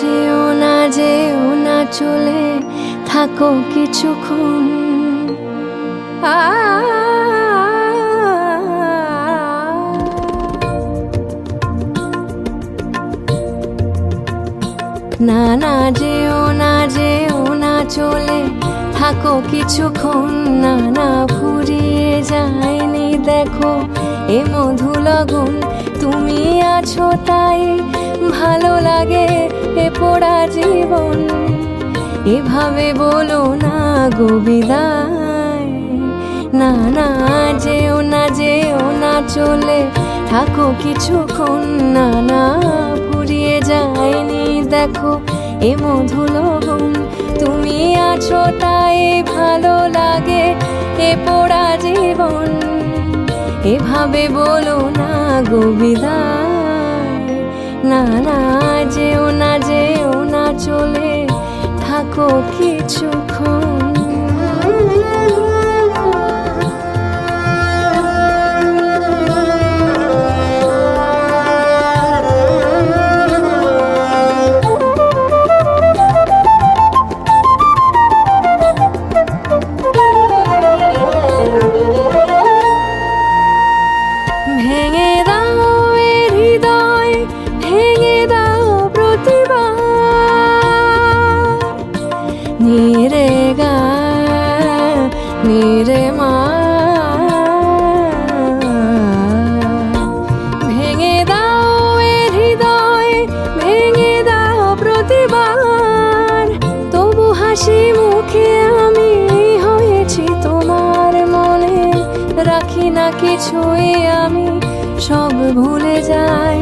যেও না যেও না, চলে থাকো কিছুক্ষণ। না না, যেও না যেও না, চলে থাকো কিছুক্ষণ। না না, ফুরিয়ে যায়নি, দেখো এ মধু লগন তুমি আছো তাই ভালো লাগে এ পোড়া জীবন। এভাবে বলো না গো বিদায়। না না, যেও না যেও না, চলে থাকো কিছুক্ষণ। না না, ফুরিয়ে যায়নি, দেখো এ মধু লগন তুমি আছো তাই ভালো লাগে এ পোড়া জীবন। এভাবে বলো না গো না না যেও না যেও না চলে থাকো কিছুক্ষণ। নিরে গা, নিরে মা। ভেঙে দাও হৃদয়, ভেঙে দাও প্রতিবার। তবু হাসি মুখে আমি হয়েছি তোমার মনে। রাখি না কিছুই আমি, সব ভুলে যাই।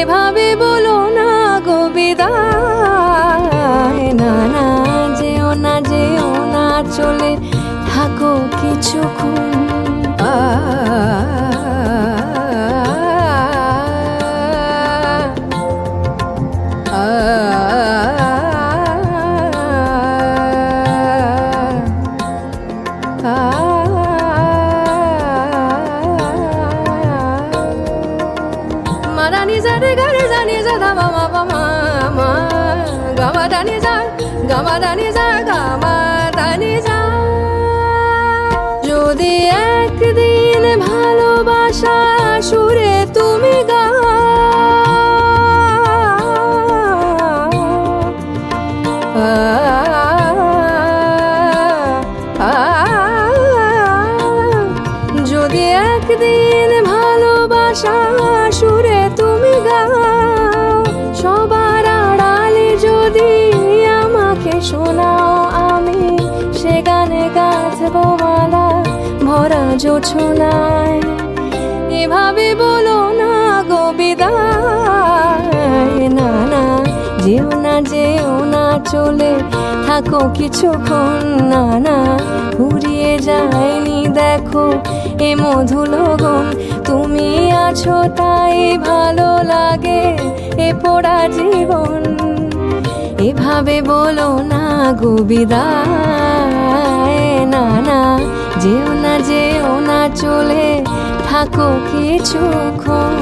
এভাবে বলো না কিছুক্ষণ মারানি জারে গারে জানি যা দা মা মা ভালোবাসা সুরে তুমি গাও যদি একদিন ভালোবাসা সুরে তুমি গাও সবার আড়ালে যদি আমাকে শোনাও আমি, সে গানে গাছবো মালা ভরা জোছনায়। এভাবে বলো না গো বিদায়। না না, যেও না যেও না, চলে থাকো কিছুক্ষণ। না না, ফুরিয়ে যায়নি, দেখো এ মধু লগন তুমি আছো তাই ভালো লাগে এ পোড়া জীবন। এভাবে বলো না গো বিদায়। না না, যেও না যেও না, চলে থাকো কিছুক্ষণ